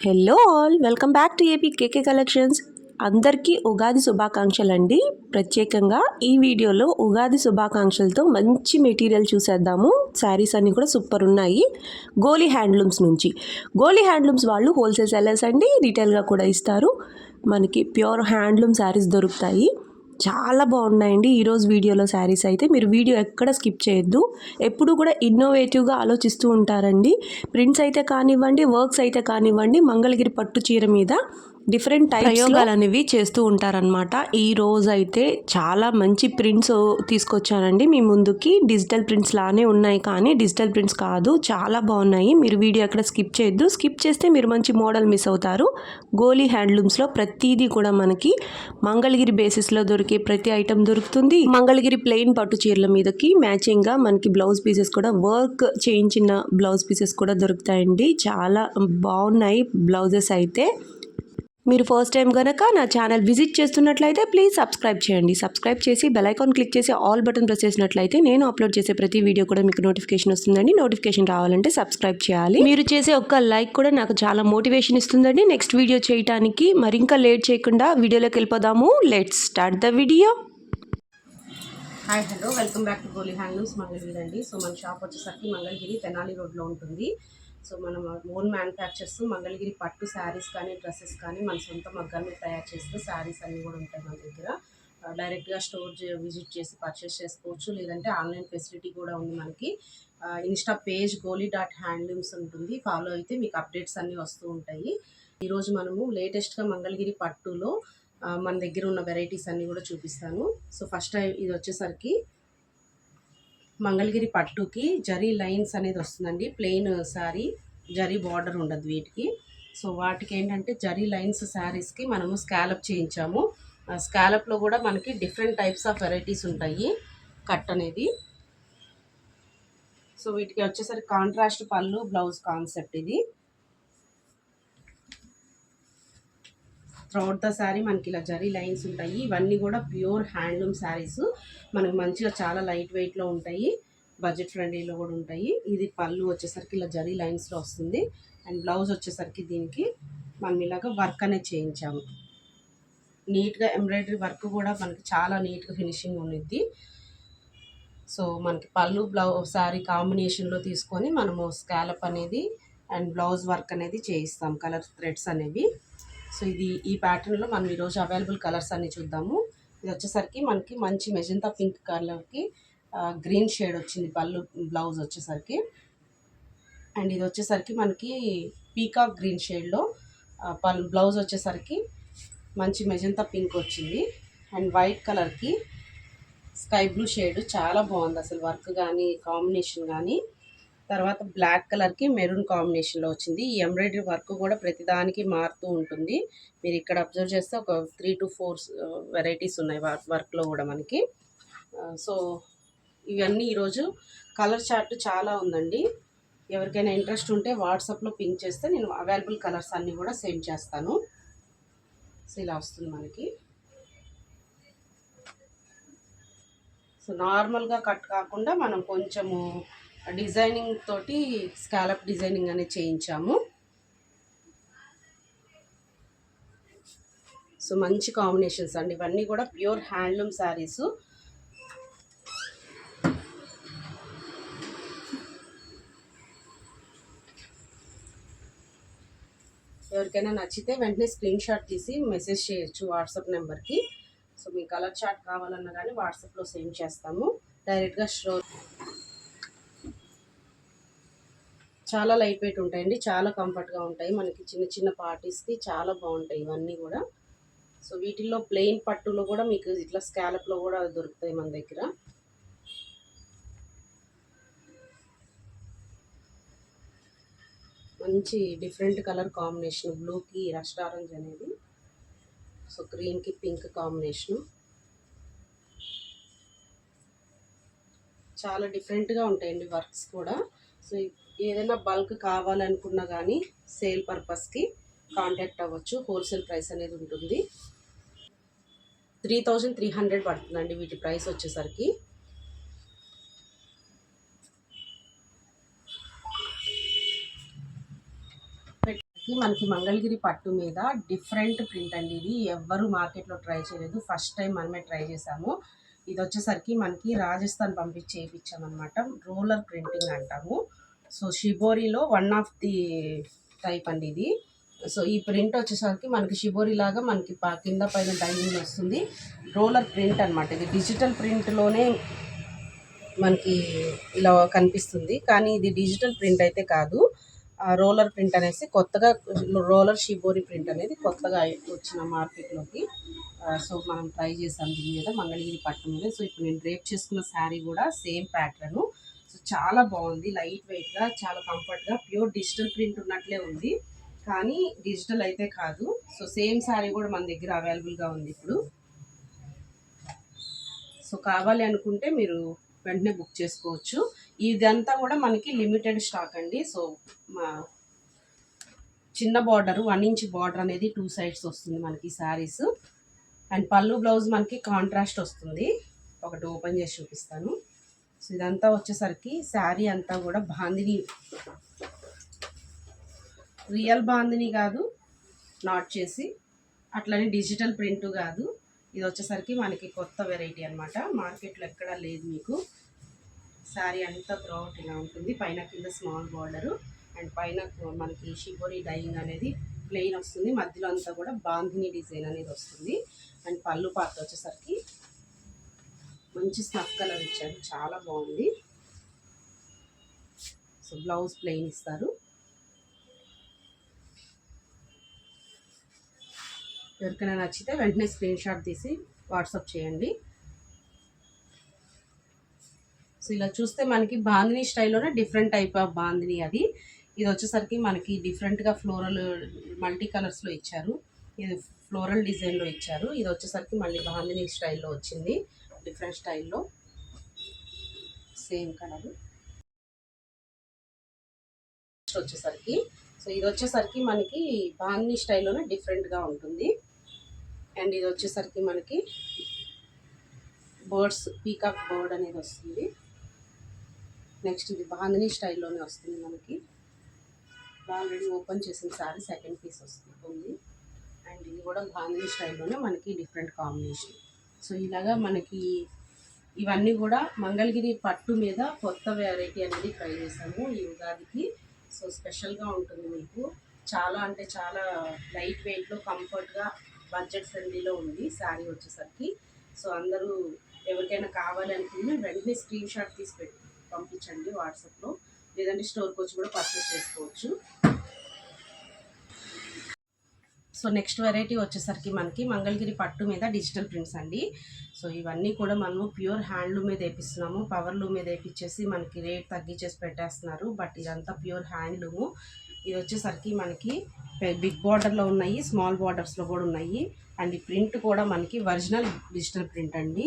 Hello all welcome back to AP KK collections అందరికీ ఉగాది శుభాకాంక్షలు అండి ప్రత్యేకంగా ఈ వీడియోలో ఉగాది శుభాకాంక్షలతో మంచి మెటీరియల్ చూసేద్దాము. శారీస్ అన్నీ కూడా సూపర్ ఉన్నాయి. గోలీ హ్యాండ్లూమ్స్ నుంచి. గోలీ హ్యాండ్లూమ్స్ వాళ్ళు హోల్సేల్ సెల్లర్స్ అండి. రీటైల్గా కూడా ఇస్తారు. మనకి ప్యూర్ హ్యాండ్లూమ్ శారీస్ దొరుకుతాయి. చాలా బాగున్నాయండి. ఈరోజు వీడియోలో శారీస్ అయితే మీరు వీడియో ఎక్కడ స్కిప్ చేయొద్దు. ఎప్పుడు కూడా ఇన్నోవేటివ్గా ఆలోచిస్తూ ఉంటారండి. ప్రింట్స్ అయితే కానివ్వండి వర్క్స్ అయితే కానివ్వండి మంగళగిరి పట్టు చీర మీద డిఫరెంట్ టైప్ ప్రయోగాలు అనేవి చేస్తూ ఉంటారనమాట ఈ రోజు అయితే చాలా మంచి ప్రింట్స్ తీసుకొచ్చానండి మీ ముందుకి డిజిటల్ ప్రింట్స్ లానే ఉన్నాయి కానీ డిజిటల్ ప్రింట్స్ కాదు చాలా బాగున్నాయి. మీరు వీడియో అక్కడ స్కిప్ చేయొద్దు. స్కిప్ చేస్తే మీరు మంచి మోడల్ మిస్ అవుతారు. గోలీ హ్యాండ్లూమ్స్లో ప్రతిదీ కూడా మనకి మంగళగిరి బేసిస్లో దొరికే ప్రతి ఐటమ్ దొరుకుతుంది. మంగళగిరి ప్లెయిన్ పట్టు చీరల మీదకి మ్యాచింగ్గా మనకి బ్లౌజ్ పీసెస్ కూడా వర్క్ చేయించిన బ్లౌజ్ పీసెస్ కూడా దొరుకుతాయండి. చాలా బాగున్నాయి బ్లౌజెస్ అయితే. మీరు ఫస్ట్ టైం కనుక నా ఛానల్ విజిట్ చేస్తున్నట్లయితే ప్లీజ్ సబ్స్క్రైబ్ చేయండి. సబ్స్క్రైబ్ చేసి బెల్ ఐకాన్ క్లిక్ చేసి ఆల్ బటన్ ప్రెస్ చేసినట్లయితే నేను అప్లోడ్ చేసే ప్రతి వీడియో కూడా మీకు నోటిఫికేషన్ వస్తుందండి. నోటిఫికేషన్ రావాలంటే సబ్స్క్రైబ్ చేయాలి. మీరు చేసే ఒక్క లైక్ కూడా నాకు చాలా మోటివేషన్ ఇస్తుందండి. నెక్స్ట్ వీడియో చేయడానికి మరి ఇంకా లేట్ చేయకుండా వీడియోలోకి వెళ్ళిపోదాము. Let's start the video hi hello welcome back to Goli handlooms Mangalagiri అండి. సో మన షాప్ వచ్చేసరికి మంగళగిరి తెనాలి రోడ్లో ఉంటుంది. సో మనం ఓన్ మ్యానుఫ్యాక్చర్స్ మంగళగిరి పట్టు శారీస్ కానీ డ్రెస్సెస్ కానీ మన సొంత మగ్గాల మీద తయారు చేస్తే శారీస్ అన్నీ కూడా ఉంటాయి మన దగ్గర. డైరెక్ట్గా స్టోర్ విజిట్ చేసి పర్చేస్ చేసుకోవచ్చు. లేదంటే ఆన్లైన్ ఫెసిలిటీ కూడా ఉంది మనకి. Insta page Goli dot handlooms ఉంటుంది. ఫాలో అయితే మీకు అప్డేట్స్ అన్నీ వస్తూ ఉంటాయి. ఈరోజు మనము లేటెస్ట్గా మంగళగిరి పట్టులో మన దగ్గర ఉన్న వెరైటీస్ అన్నీ కూడా చూపిస్తాను. సో ఫస్ట్ ఇది వచ్చేసరికి మంగళగిరి పట్టుకి జరీ లైన్స్ అనేది వస్తుందండి. ప్లెయిన్ శారీ జరీ బార్డర్ ఉండదు వీటికి. సో వాటికి ఏంటంటే జరీ లైన్స్ శారీస్కి మనము స్కాలప్ చేయించాము. ఆ స్కాలప్లో కూడా మనకి డిఫరెంట్ టైప్స్ ఆఫ్ వెరైటీస్ ఉంటాయి కట్ అనేది. సో వీటికి వచ్చేసరికి కాంట్రాస్ట్ పళ్ళు బ్లౌజ్ కాన్సెప్ట్ ఇది. త్రౌట్ ద శారీ మనకి ఇలా జరీ లైన్స్ ఉంటాయి. ఇవన్నీ కూడా ప్యూర్ హ్యాండ్లూమ్ శారీస్. మనకు మంచిగా చాలా లైట్ వెయిట్లో ఉంటాయి. బడ్జెట్ ఫ్రెండ్లీలో కూడా ఉంటాయి. ఇది పళ్ళు వచ్చేసరికి ఇలా జరీ లైన్స్లో వస్తుంది. అండ్ బ్లౌజ్ వచ్చేసరికి దీనికి మనం ఇలాగ వర్క్ అనేది చేయించాము. నీట్గా ఎంబ్రాయిడరీ వర్క్ కూడా మనకి చాలా నీట్గా ఫినిషింగ్ ఉండిద్ది. సో మనకి పళ్ళు బ్లౌజ్ శారీ కాంబినేషన్లో తీసుకొని మనము స్కాలప్ అనేది అండ్ బ్లౌజ్ వర్క్ అనేది చేయిస్తాం. కలర్ థ్రెడ్స్ అనేవి. సో ఇది ఈ ప్యాటర్న్లో మనం ఈరోజు అవైలబుల్ కలర్స్ అన్నీ చూద్దాము. ఇది వచ్చేసరికి మనకి మంచి మెజంతా పింక్ కలర్కి గ్రీన్ షేడ్ వచ్చింది పళ్ళు బ్లౌజ్ వచ్చేసరికి. అండ్ ఇది వచ్చేసరికి మనకి పీకాక్ గ్రీన్ షేడ్లో పల్ బ్లౌజ్ వచ్చేసరికి మంచి మెజంతా పింక్ వచ్చింది. అండ్ వైట్ కలర్కి స్కై బ్లూ షేడ్ చాలా బాగుంది. అసలు వర్క్ కానీ కాంబినేషన్ కానీ తర్వాత బ్లాక్ కలర్కి మెరూన్ కాంబినేషన్లో వచ్చింది. ఈ ఎంబ్రాయిడరీ వర్క్ కూడా ప్రతిదానికి మారుతూ ఉంటుంది. మీరు ఇక్కడ అబ్జర్వ్ చేస్తే ఒక త్రీ టు ఫోర్ వెరైటీస్ ఉన్నాయి వర్క్ వర్క్లో కూడా మనకి. సో ఇవన్నీ ఈరోజు కలర్ చార్ట్ చాలా ఉందండి. ఎవరికైనా ఇంట్రెస్ట్ ఉంటే వాట్సాప్లో పింక్ చేస్తే నేను అవైలబుల్ కలర్స్ అన్నీ కూడా సెండ్ చేస్తాను. సో ఇలా వస్తుంది మనకి. సో నార్మల్గా కట్ కాకుండా మనం కొంచెము డిజైనింగ్ తోటి స్కాలప్ డిజైనింగ్ అనేది చేయించాము. సో మంచి కాంబినేషన్స్ అండి. ఇవన్నీ కూడా ప్యూర్ హ్యాండ్లూమ్ శారీసు. ఎవరికైనా నచ్చితే వెంటనే స్క్రీన్ షాట్ తీసి మెసేజ్ చేయొచ్చు వాట్సాప్ నెంబర్కి. సో మీ కలర్ చార్ట్ కావాలన్నా కానీ వాట్సాప్లో సెండ్ చేస్తాము. డైరెక్ట్గా షో చాలా లైట్ వెయిట్ ఉంటాయండి చాలా కంఫర్ట్గా ఉంటాయి. మనకి చిన్న చిన్న పార్టీస్కి చాలా బాగుంటాయి ఇవన్నీ కూడా. సో వీటిల్లో ప్లెయిన్ పట్టులో కూడా మీకు ఇట్లా స్కాలప్లో కూడా దొరుకుతాయి మన దగ్గర. మంచి డిఫరెంట్ కలర్ కాంబినేషన్ బ్లూకి రస్ట్ ఆరెంజ్ అనేది. సో గ్రీన్కి పింక్ కాంబినేషను చాలా డిఫరెంట్గా ఉంటాయండి వర్క్స్ కూడా. సో ఏదైనా బల్క్ కావాలనుకున్నా కానీ సేల్ పర్పస్కి కాంటాక్ట్ అవ్వచ్చు. హోల్సేల్ ప్రైస్ అనేది ఉంటుంది. త్రీ థౌజండ్ త్రీ హండ్రెడ్ పడుతుందండి వీటి ప్రైస్ వచ్చేసరికి. మనకి మంగళగిరి పట్టు మీద డిఫరెంట్ ప్రింట్ అండి ఇది. ఎవ్వరు మార్కెట్లో ట్రై చేయలేదు. ఫస్ట్ టైం మనమే ట్రై చేసాము ఇది వచ్చేసరికి మనకి రాజస్థాన్ పంపించి చేయించామన్నమాట రోలర్ ప్రింటింగ్ అంటాము. సో షిబోరిలో వన్ ఆఫ్ ది టైప్ అండి ఇది. సో ఈ ప్రింట్ వచ్చేసరికి మనకి షిబోరి లాగా మనకి పా కింద పైన డైనింగ్ వస్తుంది. రోలర్ ప్రింట్ అనమాట ఇది. డిజిటల్ ప్రింట్లోనే మనకి ఇలా కనిపిస్తుంది. కానీ ఇది డిజిటల్ ప్రింట్ అయితే కాదు. ఆ రోలర్ ప్రింట్ అనేసి కొత్తగా రోలర్ షిబోరి ప్రింట్ అనేది కొత్తగా వచ్చిన మార్కెట్లోకి సో మనం ట్రై చేసాం దీని మీద మంగళగిరి పట్టు మీద. సో ఇప్పుడు నేను డ్రేప్ చేసుకున్న శారీ కూడా సేమ్ ప్యాటర్ను చాలా బాగుంది. లైట్ వెయిట్గా చాలా కంఫర్ట్గా ప్యూర్ డిజిటల్ ప్రింట్ ఉన్నట్లే ఉంది. కానీ డిజిటల్ అయితే కాదు. సో సేమ్ శారీ కూడా మన దగ్గర అవైలబుల్గా ఉంది ఇప్పుడు. సో కావాలి అనుకుంటే మీరు వెంటనే బుక్ చేసుకోవచ్చు. ఇదంతా కూడా మనకి లిమిటెడ్ స్టాక్ అండి. సో మా చిన్న బార్డర్ వన్ ఇంచ్ బార్డర్ అనేది టూ సైడ్స్ వస్తుంది మనకి శారీస్. అండ్ పళ్ళు బ్లౌజ్ మనకి కాంట్రాస్ట్ వస్తుంది. ఒకటి ఓపెన్ చేసి చూపిస్తాను. సో ఇదంతా వచ్చేసరికి శారీ అంతా కూడా బాందిని. రియల్ బాందిని కాదు నాట్ చేసి అట్లనే డిజిటల్ ప్రింట్ కాదు. ఇది వచ్చేసరికి మనకి కొత్త వెరైటీ అనమాట మార్కెట్లో ఎక్కడా లేదు మీకు. శారీ అంతా త్రూఅవుట్ ఇలా ఉంటుంది. పైన కింద స్మాల్ బార్డరు. అండ్ పైన మనకి షిబోరి డైయింగ్ అనేది ప్లెయిన్ వస్తుంది. మధ్యలో అంతా కూడా బాంధిని డిజైన్ అనేది వస్తుంది. అండ్ పళ్ళు పాత వచ్చేసరికి మంచి స్నఫ్ కలర్ ఇచ్చారు. చాలా బాగుంది. సో బ్లౌజ్ ప్లెయిన్ ఇస్తారు. ఎవరికైనా నచ్చితే వెంటనే స్క్రీన్ షాట్ తీసి వాట్సాప్ చేయండి. సో ఇలా చూస్తే మనకి బాందిని స్టైల్లోనే డిఫరెంట్ టైప్ ఆఫ్ బాందిని అది. ఇది వచ్చేసరికి మనకి డిఫరెంట్గా ఫ్లోరల్ మల్టీ కలర్స్లో ఇచ్చారు. ఇది ఫ్లోరల్ డిజైన్లో ఇచ్చారు. ఇది వచ్చేసరికి మళ్ళీ బాందిని స్టైల్లో వచ్చింది. డిఫరెంట్ స్టైల్లో సేమ్ కలర్ వచ్చేసరికి. సో ఇది వచ్చేసరికి మనకి బాందిని స్టైల్లోనే డిఫరెంట్గా ఉంటుంది. అండ్ ఇది వచ్చేసరికి మనకి బర్డ్స్ పీకాక్ బర్డ్ అనేది వస్తుంది. నెక్స్ట్ ఇది బాందిని స్టైల్లోనే వస్తుంది మనకి. ఆల్రెడీ ఓపెన్ చేసిన సారీ సెకండ్ పీస్ వస్తుంది. అండ్ ఇది కూడా బాందిని స్టైల్లోనే మనకి డిఫరెంట్ కాంబినేషన్ సో ఇలాగా మనకి ఇవన్నీ కూడా మంగళగిరి పట్టు మీద కొత్త వెరైటీ అనేది ట్రై చేసాము ఈ ఉగాదికి. సో స్పెషల్గా ఉంటుంది మీకు. చాలా అంటే చాలా లైట్ వెయిట్లో కంఫర్ట్గా బడ్జెట్ ఫ్రెండ్లీలో ఉంది శారీ వచ్చేసరికి. సో అందరూ ఎవరికైనా కావాలి వెంటనే స్క్రీన్ షాట్ తీసి పెట్టి పంపించండి వాట్సాప్లో. లేదంటే స్టోర్కి వచ్చి కూడా పర్చేస్ చేసుకోవచ్చు. సో నెక్స్ట్ వెరైటీ వచ్చేసరికి మనకి మంగళగిరి పట్టు మీద డిజిటల్ ప్రింట్స్ అండి. సో ఇవన్నీ కూడా మనము ప్యూర్ హ్యాండ్లూమ్ మీద వేపిస్తున్నాము. పవర్లూమ్ మీద వేపించేసి మనకి రేట్ తగ్గించేసి పెట్టేస్తున్నారు. బట్ ఇదంతా ప్యూర్ హ్యాండ్లూము. ఇది వచ్చేసరికి మనకి బిగ్ బార్డర్లో ఉన్నాయి స్మాల్ బార్డర్స్లో కూడా ఉన్నాయి. అండ్ ఈ ప్రింట్ కూడా మనకి ఒరిజినల్ డిజిటల్ ప్రింట్ అండి.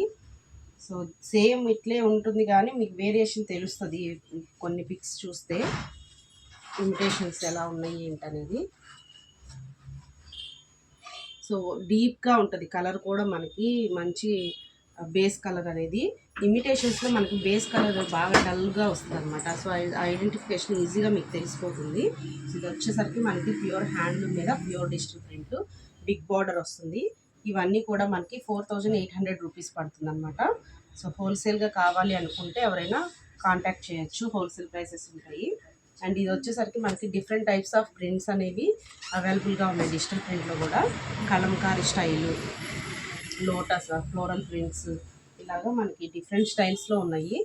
సో సేమ్ ఇట్లే ఉంటుంది కానీ మీకు వేరియేషన్ తెలుస్తుంది. కొన్ని పిక్స్ చూస్తే ఇమిటేషన్స్ ఎలా ఉన్నాయి ఏంటనేది. సో డీప్గా ఉంటుంది కలర్ కూడా మనకి మంచి బేస్ కలర్ అనేది. ఇమిటేషన్స్లో మనకి బేస్ కలర్ బాగా డల్గా వస్తుంది అనమాట సో ఐడెంటిఫికేషన్ ఈజీగా మీకు తెలిసిపోతుంది. ఇది వచ్చేసరికి మనకి ప్యూర్ హ్యాండ్లూమ్ మీద pure digital print big border వస్తుంది. ఇవన్నీ కూడా మనకి four thousand eight hundred rupees పడుతుంది అనమాట సో హోల్సేల్గా కావాలి అనుకుంటే ఎవరైనా కాంటాక్ట్ చేయొచ్చు. హోల్సేల్ ప్రైసెస్ ఉంటాయి. అండ్ ఇది వచ్చేసరికి మనకి డిఫరెంట్ టైప్స్ ఆఫ్ ప్రింట్స్ అనేవి అవైలబుల్గా ఉన్నాయి డిజిటల్ ప్రింట్లో కూడా. Kalamkari style lotus floral prints ఇలాగా మనకి డిఫరెంట్ స్టైల్స్లో ఉన్నాయి.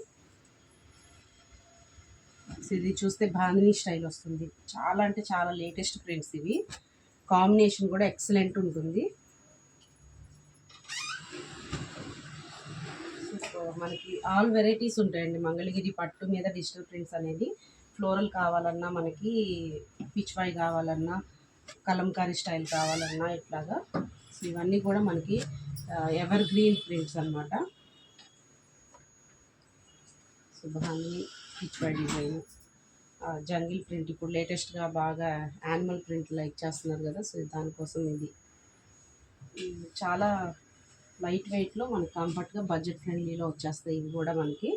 ఇది చూస్తే బాందిని స్టైల్ వస్తుంది. చాలా అంటే చాలా లేటెస్ట్ ప్రింట్స్ ఇవి. కాంబినేషన్ కూడా ఎక్సలెంట్ ఉంటుంది. సో మనకి ఆల్ వెరైటీస్ ఉంటాయండి. మంగళగిరి పట్టు మీద డిజిటల్ ప్రింట్స్ అనేది ఫ్లోరల్ కావాలన్నా మనకి పిచ్వాయ్ కావాలన్నా కలంకారీ స్టైల్ కావాలన్నా ఇట్లాగా. సో ఇవన్నీ కూడా మనకి ఎవర్ గ్రీన్ ప్రింట్స్ అనమాట so Pichwai design. Jungle print ఇప్పుడు లేటెస్ట్గా బాగా యానిమల్ ప్రింట్ లైక్ చేస్తున్నారు కదా సో దానికోసం ఇది. ఇది చాలా లైట్ వెయిట్లో మనకి కంఫర్ట్గా బడ్జెట్ ఫ్రెండ్లీలో వచ్చేస్తాయి ఇవి కూడా మనకి.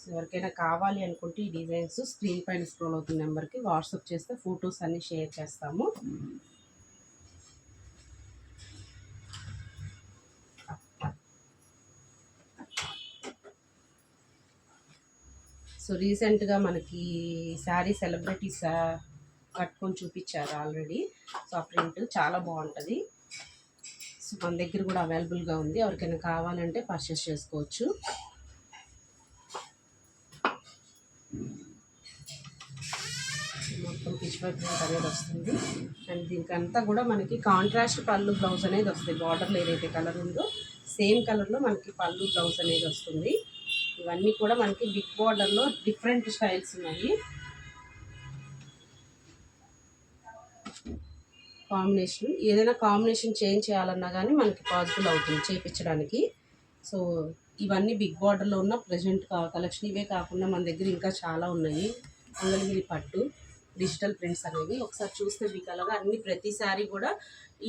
సో ఎవరికైనా కావాలి అనుకుంటే ఈ డిజైన్స్ స్క్రీన్ పైన స్క్రోల్ అవుతున్న నెంబర్కి వాట్సాప్ చేస్తే ఫొటోస్ అన్ని షేర్ చేస్తాము. సో రీసెంట్గా మనకి శారీ సెలబ్రిటీస్ కట్టుకొని చూపించారు ఆల్రెడీ. సో ఆ ప్రింట్ చాలా బాగుంటుంది. సో మన దగ్గర కూడా అవైలబుల్గా ఉంది. ఎవరికైనా కావాలంటే పర్చేస్ చేసుకోవచ్చు. మొత్తం అనేది వస్తుంది. అండ్ దీనికంతా కూడా మనకి కాంట్రాస్ట్ పళ్ళు బ్లౌజ్ అనేది వస్తుంది బార్డర్లో ఏదైతే కలర్ ఉందో సేమ్ కలర్లో మనకి పళ్ళు బ్లౌజ్ అనేది వస్తుంది. ఇవన్నీ కూడా మనకి బిగ్ బార్డర్లో డిఫరెంట్ స్టైల్స్ ఉన్నాయి. కాంబినేషన్ ఏదైనా కాంబినేషన్ చేంజ్ చేయాలన్నా కానీ మనకి పాసిబుల్ అవుతుంది చేయించడానికి సో ఇవన్నీ బిగ్ బార్డర్లో ఉన్న ప్రజెంట్ కలెక్షన్ ఇవే కాకుండా మన దగ్గర ఇంకా చాలా ఉన్నాయి. మంగళగిరి పట్టు. డిజిటల్ ప్రింట్స్ అనేవి. ఒకసారి చూస్తే మీకు అలాగా అన్ని ప్రతి శారీ కూడా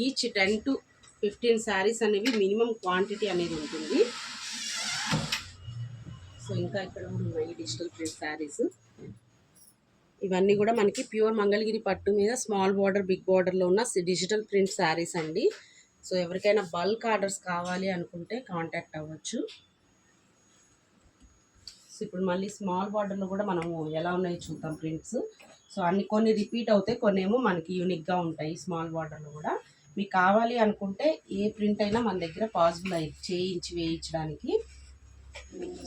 each ten to fifteen saris అనేవి మినిమం క్వాంటిటీ అనేది ఉంటుంది. సో ఇంకా ఇక్కడ కూడా ఉన్నాయి డిజిటల్ ప్రింట్ శారీస్. ఇవన్నీ కూడా మనకి ప్యూర్ మంగళగిరి పట్టు మీద స్మాల్ బార్డర్ బిగ్ బార్డర్లో ఉన్న డిజిటల్ ప్రింట్ శారీస్ అండి. సో ఎవరికైనా బల్క్ ఆర్డర్స్ కావాలి అనుకుంటే కాంటాక్ట్ అవ్వచ్చు. సో ఇప్పుడు మళ్ళీ స్మాల్ బార్డర్లో కూడా మనము ఎలా ఉన్నాయో చూద్దాం ప్రింట్స్. సో అన్ని కొన్ని రిపీట్ అవుతాయి కొన్ని ఏమో మనకి యూనిక్గా ఉంటాయి స్మాల్ బార్డర్లో కూడా. మీకు కావాలి అనుకుంటే ఏ ప్రింట్ అయినా మన దగ్గర పాసిబుల్ అయ్యి చేయించి వేయించడానికి.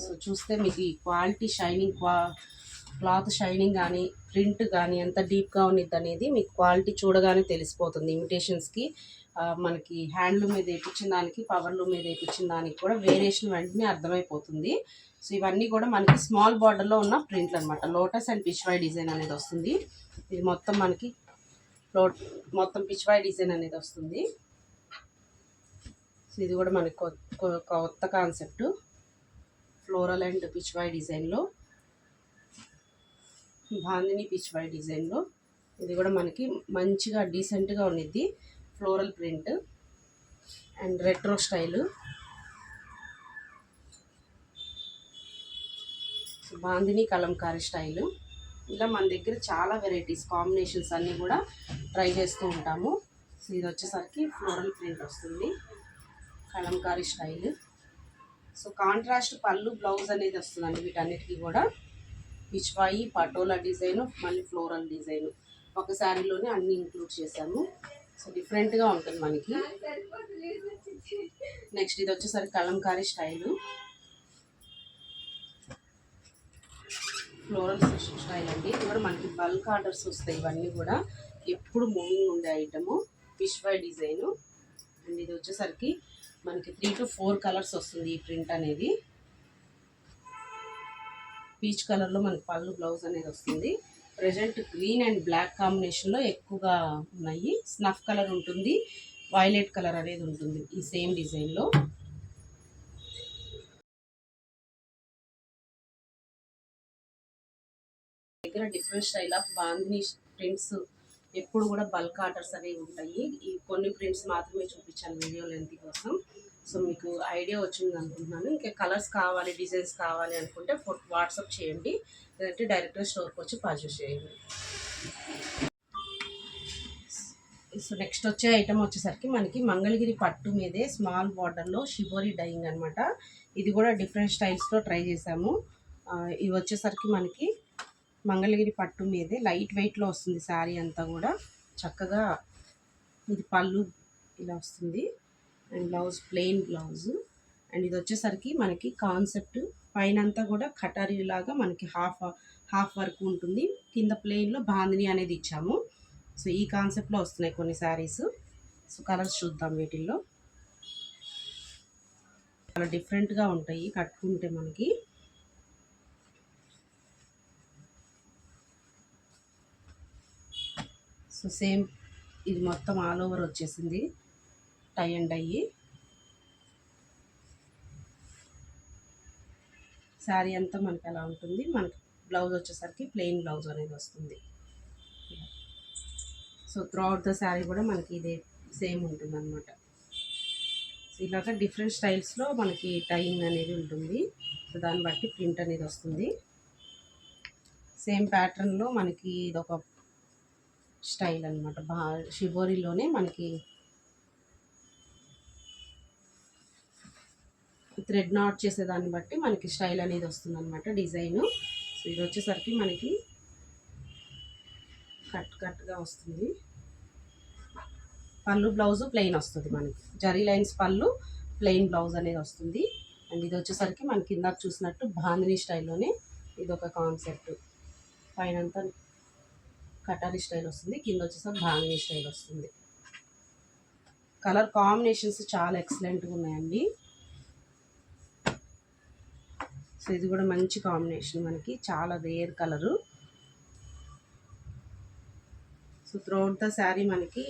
సో చూస్తే మీకు ఈ క్వాలిటీ షైనింగ్ క్వా క్లాత్ షైనింగ్ కానీ ప్రింట్ కానీ ఎంత డీప్గా ఉన్నది అనేది మీకు క్వాలిటీ చూడగానే తెలిసిపోతుంది. ఇమిటేషన్స్కి మనకి హ్యాండ్లూమ్ మీద వేయించిన దానికి పవర్లూమ్ మీద వేయించిన దానికి కూడా వేరియేషన్ వెంటనే అర్థమైపోతుంది. సో ఇవన్నీ కూడా మనకి స్మాల్ బార్డర్లో ఉన్న ప్రింట్లు అనమాట లోటస్ అండ్ పిచ్వాయ్ డిజైన్ అనేది వస్తుంది. ఇది మొత్తం మనకి మొత్తం పిచ్వాయ్ డిజైన్ అనేది వస్తుంది. సో ఇది కూడా మనకి కొత్త కాన్సెప్ట్. ఫ్లోరల్ అండ్ పిచ్వాయ్ డిజైన్లో. బాందిని పిచ్వాయ్ డిజైన్లో. ఇది కూడా మనకి మంచిగా డీసెంట్గా ఉండిద్ది floral print and retro style. Bandhani Kalamkari style. ఇలా మన దగ్గర చాలా వెరైటీస్ కాంబినేషన్స్ అన్నీ కూడా ట్రై చేస్తూ ఉంటాము. సో ఇది వచ్చేసరికి ఫ్లోరల్ ప్రింట్ వస్తుంది. Kalamkari style. So contrast pallu blouse అనేది వస్తుందండి వీటన్నిటికీ కూడా. పిచ్వాయి పటోలా డిజైన్ మళ్ళీ ఫ్లోరల్ డిజైన్. ఒక శారీలోనే అన్నీ ఇంక్లూడ్ చేశాము. సో డిఫరెంట్గా ఉంటుంది మనకి. నెక్స్ట్ ఇది వచ్చేసరికి కలంకారీ స్టైలు. ఫ్లోరల్ స్టైల్ అండి ఇది కూడా మనకి బల్క్ ఆర్డర్స్ వస్తాయి ఇవన్నీ కూడా. ఎప్పుడు మూవింగ్ ఉండే item fish fry design and ఇది వచ్చేసరికి మనకి త్రీ టు ఫోర్ కలర్స్ వస్తుంది ఈ ప్రింట్ అనేది. పీచ్ కలర్లో మనకి పళ్ళు బ్లౌజ్ అనేది వస్తుంది. ప్రజెంట్ గ్రీన్ అండ్ బ్లాక్ కాంబినేషన్లో ఎక్కువగా ఉన్నాయి. స్నఫ్ కలర్ ఉంటుంది. వైలెట్ కలర్ అనేది ఉంటుంది ఈ సేమ్ డిజైన్లో దగ్గర different style of bandhani prints ఎప్పుడు కూడా బల్క్ ఆర్డర్స్ అనేవి ఉంటాయి. ఈ కొన్ని ప్రింట్స్ మాత్రమే చూపించాను వీడియో లెంత్ కోసం. సో మీకు ఐడియా వచ్చింది అనుకుంటున్నాను. ఇంకా కలర్స్ కావాలి డిజైన్స్ కావాలి అనుకుంటే వాట్సాప్ చేయండి. లేదంటే డైరెక్ట్గా స్టోర్కి వచ్చి పర్చేస్ చేయండి. సో నెక్స్ట్ వచ్చే ఐటమ్ వచ్చేసరికి మనకి మంగళగిరి పట్టు మీదే స్మాల్ బార్డర్లో షిబోరి డైయింగ్ అనమాట ఇది కూడా డిఫరెంట్ స్టైల్స్లో ట్రై చేసాము ఇవి వచ్చేసరికి మనకి మంగళగిరి పట్టు మీదే లైట్ వెయిట్లో వస్తుంది శారీ అంతా కూడా. చక్కగా ఇది పళ్ళు ఇలా వస్తుంది. And blouse plain blouse. And ఇది వచ్చేసరికి మనకి కాన్సెప్ట్. పైన అంతా కూడా కటారీ లాగా మనకి హాఫ్ హాఫ్ వర్క్ ఉంటుంది. కింద ప్లెయిన్లో బాందిని అనేది ఇచ్చాము. సో ఈ కాన్సెప్ట్లో వస్తున్నాయి కొన్ని శారీస్. సో కలర్స్ చూద్దాం వీటిల్లో. చాలా డిఫరెంట్గా ఉంటాయి కట్టుకుంటే మనకి. సో సేమ్ ఇది మొత్తం ఆల్ ఓవర్ వచ్చేసింది. టై అండ్ అయ్యి శారీ అంతా మనకి అలా ఉంటుంది? మనకి బ్లౌజ్ వచ్చేసరికి ప్లెయిన్ బ్లౌజ్ అనేది వస్తుంది. సో త్రూఅవుట్ ద శారీ కూడా మనకి ఇదే సేమ్ ఉంటుంది అనమాట ఇలాగ డిఫరెంట్ స్టైల్స్లో మనకి టైయింగ్ అనేది ఉంటుంది. సో దాన్ని బట్టి ప్రింట్ అనేది వస్తుంది. సేమ్ ప్యాటర్న్లో మనకి ఇది ఒక స్టైల్ అనమాట బా షిబోరిలోనే మనకి థ్రెడ్ నాట్ చేసేదాన్ని బట్టి మనకి స్టైల్ అనేది వస్తుందన్నమాట డిజైన్. సో ఇది వచ్చేసరికి మనకి కట్ కట్గా వస్తుంది. పళ్ళు బ్లౌజ్ ప్లెయిన్ వస్తుంది మనకి. Zari lines pallu plain blouse అనేది వస్తుంది. అండ్ ఇది వచ్చేసరికి మనకి ఇందాక చూసినట్టు బాంధిని స్టైల్లోనే ఇది ఒక కాన్సెప్ట్. పైనంతా కటాలి స్టైల్ వస్తుంది. కింద వచ్చేసరికి బాందిని స్టైల్ వస్తుంది. కలర్ కాంబినేషన్స్ చాలా ఎక్సలెంట్గా ఉన్నాయండి. సో ఇది కూడా మంచి కాంబినేషన్ మనకి. చాలా rare colour so throughout the sari మనకి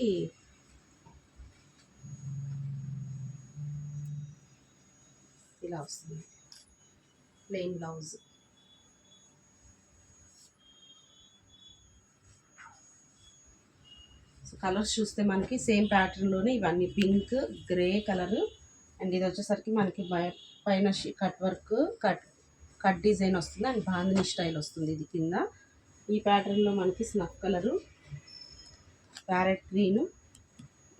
ఇలా వస్తుంది. ప్లెయిన్ బ్లౌజ్ కలర్స్ చూస్తే మనకి సేమ్ ప్యాటర్న్లోనే ఇవన్నీ. పింక్ గ్రే కలర్ అండ్ ఇది వచ్చేసరికి మనకి పైన cut work cut cut design వస్తుంది. అండ్ బాంధిని స్టైల్ వస్తుంది ఇది కింద. ఈ ప్యాటర్న్లో మనకి స్నఫ్ కలరు ప్యారెట్ గ్రీను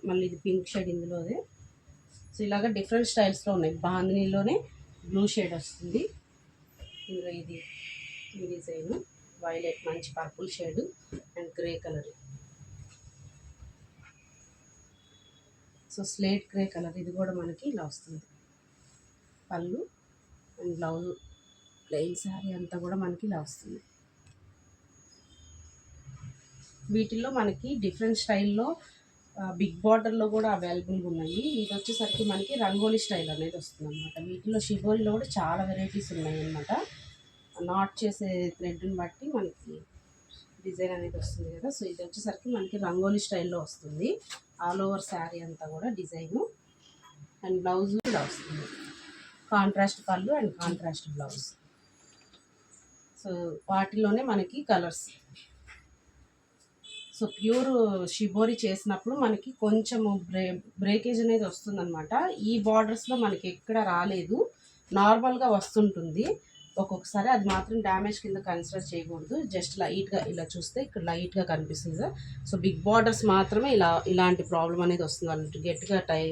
మళ్ళీ ఇది పింక్ షేడ్ ఇందులో సో ఇలాగ డిఫరెంట్ స్టైల్స్లో ఉన్నాయి. బాంధినీలోనే బ్లూ షేడ్ వస్తుంది. ఇందులో ఇది ఈ డిజైన్ వైలెట్ మంచి purple shade and grey colour so slate grey colour ఇది కూడా మనకి ఇలా వస్తుంది. పళ్ళు అండ్ బ్లౌజ్ ప్లెయిన్ శారీ అంతా కూడా మనకి ఇలా వస్తుంది. వీటిల్లో మనకి డిఫరెంట్ స్టైల్లో బిగ్ బార్డర్లో కూడా అవైలబుల్గా ఉన్నాయి. ఇది వచ్చేసరికి మనకి రంగోలీ స్టైల్ అనేది వస్తుంది అనమాట వీటిలో షిబోరిలో కూడా చాలా వెరైటీస్ ఉన్నాయి అనమాట నాట్ చేసే థ్రెడ్ని బట్టి మనకి డిజైన్ అనేది వస్తుంది కదా. సో ఇది వచ్చేసరికి మనకి రంగోలీ స్టైల్లో వస్తుంది. ఆల్ ఓవర్ శారీ అంతా కూడా డిజైను. అండ్ బ్లౌజ్ కూడా వస్తుంది. Contrast pallu and contrast blouse. So వాటిలోనే మనకి కలర్స్. సో ప్యూర్ షిబోరి చేసినప్పుడు మనకి కొంచెం బ్రే బ్రేకేజ్ అనేది వస్తుందన్నమాట. ఈ బార్డర్స్లో మనకి ఎక్కడ రాలేదు. నార్మల్గా వస్తుంటుంది. ఒక్కొక్కసారి అది మాత్రం డ్యామేజ్ కింద కన్సిడర్ చేయకూడదు. జస్ట్ లైట్గా ఇలా చూస్తే ఇక్కడ లైట్గా కనిపిస్తుంది కదా. సో బిగ్ బార్డర్స్ మాత్రమే ఇలా ఇలాంటి ప్రాబ్లం అనేది వస్తుంది అన్నట్టు. గట్టిగా టై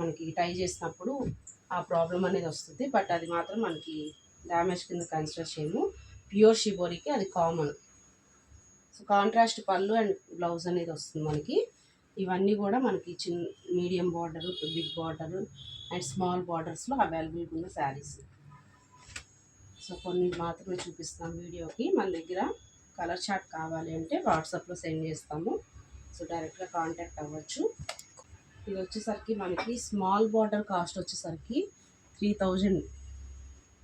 మనకి టై చేసినప్పుడు ఆ ప్రాబ్లం అనేది వస్తుంది. బట్ అది మాత్రం మనకి డ్యామేజ్ కింద కన్సిడర్ చేయము. ప్యూర్ షిబోరీకి అది common so contrast pallu and blouse అనేది వస్తుంది మనకి. ఇవన్నీ కూడా మనకి చిన్న medium border big border and small బార్డర్స్లో అవైలబుల్గా ఉన్న శారీస్ సో కొన్ని మాత్రమే చూపిస్తాం వీడియోకి. మన దగ్గర కలర్ చార్ట్ కావాలి అంటే వాట్సాప్లో సెండ్ చేస్తాము. సో డైరెక్ట్గా కాంటాక్ట్ అవ్వచ్చు. ఇది వచ్చేసరికి మనకి స్మాల్ బార్డర్ కాస్ట్ వచ్చేసరికి త్రీ థౌజండ్.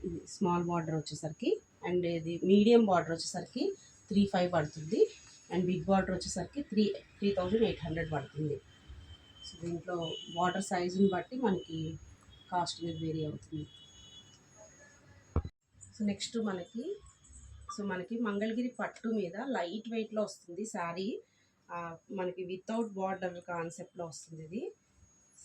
ఇది స్మాల్ బార్డర్ వచ్చేసరికి అండ్ ఇది మీడియం బార్డర్ వచ్చేసరికి త్రీ ఫైవ్ పడుతుంది. అండ్ బిగ్ బార్డర్ వచ్చేసరికి three three thousand eight hundred పడుతుంది. సో దీంట్లో బార్డర్ సైజుని బట్టి మనకి కాస్ట్ అనేది వేరీ అవుతుంది. సో నెక్స్ట్ మనకి సో మనకి మంగళగిరి పట్టు మీద లైట్ వెయిట్లో వస్తుంది శారీ. మనకి వితౌట్ బార్డర్ కాన్సెప్ట్లో వస్తుంది ఇది.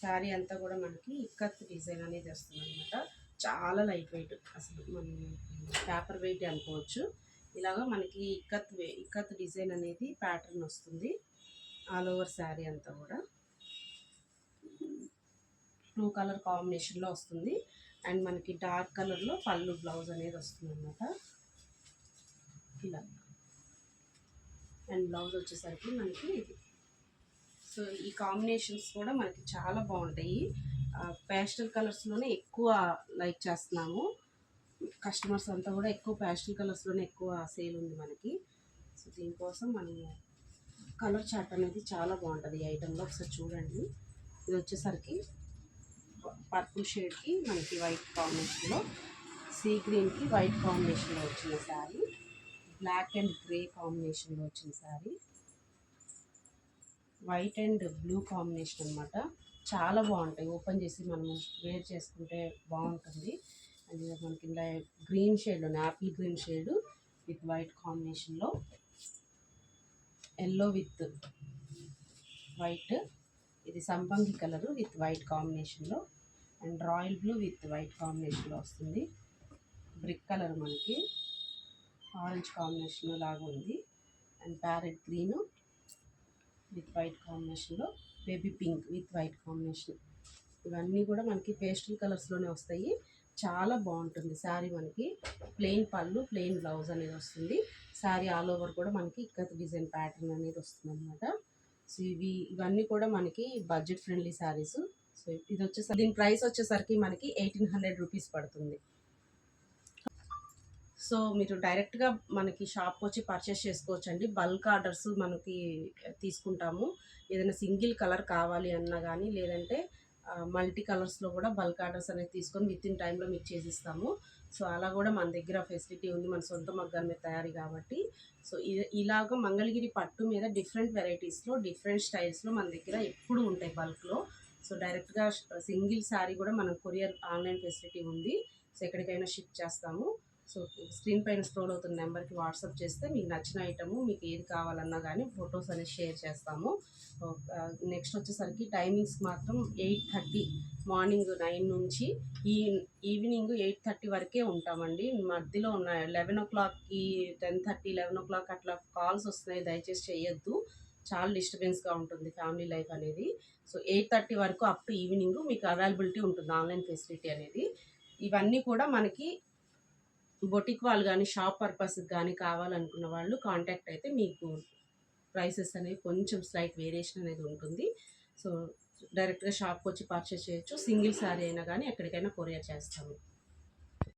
శారీ అంతా కూడా మనకి ఇక్కత్ డిజైన్ అనేది వస్తుంది అనమాట చాలా లైట్ వెయిట్ అసలు మనం పేపర్ వెయిట్ అనుకోవచ్చు. ఇలాగా మనకి ఇక్కత్ వే- ఇక్కత్ డిజైన్ అనేది ప్యాటర్న్ వస్తుంది. ఆల్ ఓవర్ శారీ అంతా కూడా. బ్లూ కలర్ కాంబినేషన్లో వస్తుంది. అండ్ మనకి డార్క్ కలర్లో పళ్ళు బ్లౌజ్ అనేది వస్తుంది అనమాట ఇలా. అండ్ బ్లౌజ్ వచ్చేసరికి మనకి ఇది. సో ఈ కాంబినేషన్స్ కూడా మనకి చాలా బాగుంటాయి. ప్యాస్టల్ కలర్స్లోనే ఎక్కువ లైక్ చేస్తున్నాము. కస్టమర్స్ అంతా కూడా ఎక్కువ ప్యాస్టల్ కలర్స్లోనే ఎక్కువ సేల్ ఉంది మనకి. సో దీనికోసం మనము కలర్ చార్ట్ అనేది చాలా బాగుంటుంది ఈ ఐటెంలో. ఒకసారి చూడండి. ఇది వచ్చేసరికి పర్పుల్ షేడ్కి మనకి వైట్ కాంబినేషన్లో సీ గ్రీన్కి వైట్ కాంబినేషన్లో వచ్చిన శారీ బ్లాక్ అండ్ గ్రే కాంబినేషన్లో వచ్చిన sari white and blue combination అనమాట చాలా బాగుంటాయి. ఓపెన్ చేసి మనము వేర్ చేసుకుంటే బాగుంటుంది. అది మనకి ఇలా green shade apple green shade with white కాంబినేషన్లో. Yellow with white. ఇది సంపంగి కలరు విత్ వైట్ కాంబినేషన్లో. And royal blue with white కాంబినేషన్లో వస్తుంది. బ్రిక్ కలర్ మనకి ఆరెంజ్ కాంబినేషన్ లాగా ఉంది. And parrot green with white కాంబినేషన్లో baby pink with white combination. ఇవన్నీ కూడా మనకి పేస్టల్ కలర్స్లోనే వస్తాయి. చాలా బాగుంటుంది శారీ మనకి. ప్లెయిన్ పళ్ళు ప్లెయిన్ బ్లౌజ్ అనేది వస్తుంది. శారీ ఆల్ ఓవర్ కూడా మనకి ఇక్కడ డిజైన్ ప్యాటర్న్ అనేది వస్తుంది అనమాట సో ఇవి ఇవన్నీ కూడా మనకి బడ్జెట్ ఫ్రెండ్లీ శారీస్. సో ఇది వచ్చేసరికి దీని ప్రైస్ వచ్చేసరికి మనకి ఎయిటీన్ హండ్రెడ్ రూపీస్ పడుతుంది. సో మీరు డైరెక్ట్గా మనకి షాప్ వచ్చి పర్చేస్ చేసుకోవచ్చు అండి బల్క్ ఆర్డర్స్ మనకి తీసుకుంటాము. ఏదైనా సింగిల్ కలర్ కావాలి అన్నా కానీ లేదంటే మల్టీ కలర్స్లో కూడా బల్క్ ఆర్డర్స్ అనేది తీసుకొని విత్ ఇన్ టైంలో మీకు చేసిస్తాము. సో అలా కూడా మన దగ్గర ఫెసిలిటీ ఉంది. మన సొంత మగ్గాల మీద తయారీ కాబట్టి. సో ఇలాగ మంగళగిరి పట్టు మీద డిఫరెంట్ వెరైటీస్లో డిఫరెంట్ స్టైల్స్లో మన దగ్గర ఎప్పుడు ఉంటాయి బల్క్లో. సో డైరెక్ట్గా సింగిల్ శారీ కూడా మనం కొరియర్ ఆన్లైన్ ఫెసిలిటీ ఉంది. సో ఎక్కడికైనా షిప్ చేస్తాము. సో స్క్రీన్ పైన స్క్రోల్ అవుతున్న నెంబర్కి వాట్సాప్ చేస్తే మీకు నచ్చిన ఐటము మీకు ఏది కావాలన్నా కానీ ఫొటోస్ అనేది షేర్ చేస్తాము. నెక్స్ట్ వచ్చేసరికి టైమింగ్స్ మాత్రం ఎయిట్ థర్టీ మార్నింగ్ నైన్ నుంచి ఈ ఈవినింగ్ ఎయిట్ థర్టీ వరకే ఉంటామండి. మధ్యలో ఉన్న లెవెన్ ఓ క్లాక్కి ten thirty eleven o'clock అట్లా కాల్స్ వస్తున్నాయి. దయచేసి చేయొద్దు. చాలా డిస్టర్బెన్స్గా ఉంటుంది ఫ్యామిలీ లైఫ్ అనేది. సో ఎయిట్ థర్టీ వరకు అప్ టు ఈవినింగ్ మీకు అవైలబిలిటీ ఉంటుంది ఆన్లైన్ ఫెసిలిటీ అనేది. ఇవన్నీ కూడా మనకి బొటిక్ వాళ్ళు కానీ షాప్ పర్పస్ కానీ కావాలనుకున్న వాళ్ళు కాంటాక్ట్ అయితే మీకు ప్రైసెస్ అనేవి కొంచెం స్లైట్ వేరియేషన్ అనేది ఉంటుంది. సో డైరెక్ట్గా షాప్కి వచ్చి పర్చేస్ చేయొచ్చు. సింగిల్ శారీ అయినా కానీ ఎక్కడికైనా కొరియర్ చేస్తాము.